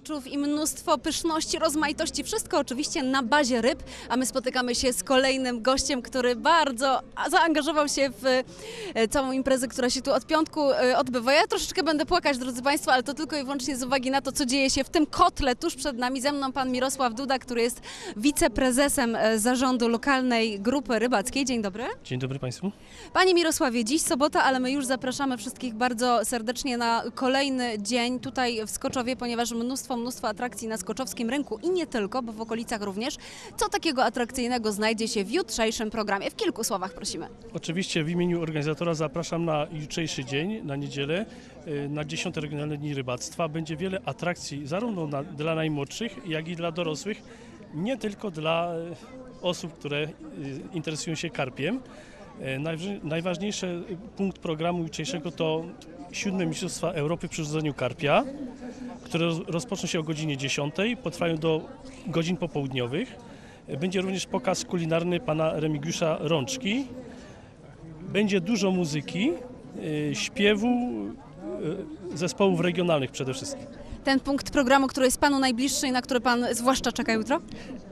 kolorów i mnóstwo pyszności, rozmaitości. Wszystko oczywiście na bazie ryb, a my spotykamy się z kolejnym gościem, który bardzo zaangażował się w e, całą imprezę, która się tu od piątku e, odbywa. Ja troszeczkę będę płakać, drodzy Państwo, ale to tylko i wyłącznie z uwagi na to, co dzieje się w tym kotle tuż przed nami. Ze mną pan Mirosław Duda, który jest wiceprezesem e, zarządu lokalnej grupy rybackiej. Dzień dobry. Dzień dobry Państwu. Panie Mirosławie, dziś sobota, ale my już zapraszamy wszystkich bardzo serdecznie na kolejny dzień tutaj w Skoczowie, ponieważ mnóstwo, mnóstwo atrakcji na skoczowskim rynku i nie tylko, bo w okolicach również. Co takiego atrakcyjnego znajdzie się w jutrzejszym programie? W kilku słowach prosimy. Oczywiście w imieniu organizatora zapraszam na jutrzejszy dzień, na niedzielę, y, na 10 Regionalne Dni Rybactwa. Będzie wiele atrakcji zarówno na, dla najmłodszych, jak i dla dorosłych, nie tylko dla y, osób, które y, interesują się karpiem. E, Najważniejszy punkt programu jutrzejszego to siódme Mistrzostwa Europy przy rzucaniu karpia, które roz- rozpoczną się o godzinie 10, potrwają do godzin popołudniowych. E, Będzie również pokaz kulinarny pana Remigiusza Rączki. Będzie dużo muzyki, y, śpiewu, zespołów regionalnych przede wszystkim. Ten punkt programu, który jest Panu najbliższy i na który Pan zwłaszcza czeka jutro?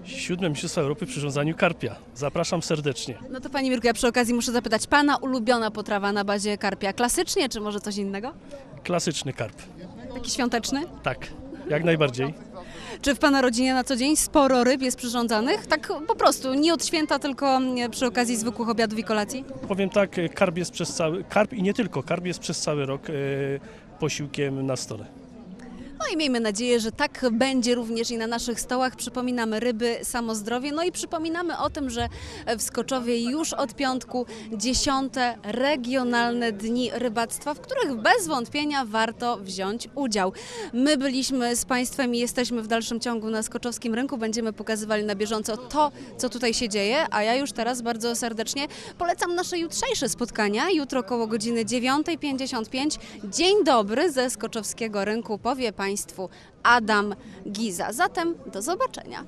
Siódme Mistrzostwa Europy przy rządzaniu karpia. Zapraszam serdecznie. No to Pani Mirko, ja przy okazji muszę zapytać, Pana ulubiona potrawa na bazie karpia klasycznie, czy może coś innego? Klasyczny karp. Taki świąteczny? Tak, jak najbardziej. Czy w Pana rodzinie na co dzień sporo ryb jest przyrządzanych? Tak po prostu, nie od święta, tylko mm, przy okazji zwykłych obiadów i kolacji? Powiem tak, y, karp jest przez cały, karp i nie tylko, karp jest przez cały rok y, posiłkiem na stole. No i miejmy nadzieję, że tak będzie również i na naszych stołach. Przypominamy ryby, samo zdrowie. No i przypominamy o tym, że w Skoczowie już od piątku dziesiąte regionalne dni rybactwa, w których bez wątpienia warto wziąć udział. My byliśmy z Państwem i jesteśmy w dalszym ciągu na Skoczowskim Rynku. Będziemy pokazywali na bieżąco to, co tutaj się dzieje, a ja już teraz bardzo serdecznie polecam nasze jutrzejsze spotkania. Jutro około godziny 9.55. Dzień dobry ze Skoczowskiego Rynku powie Państwu Adam Giza. Zatem do zobaczenia.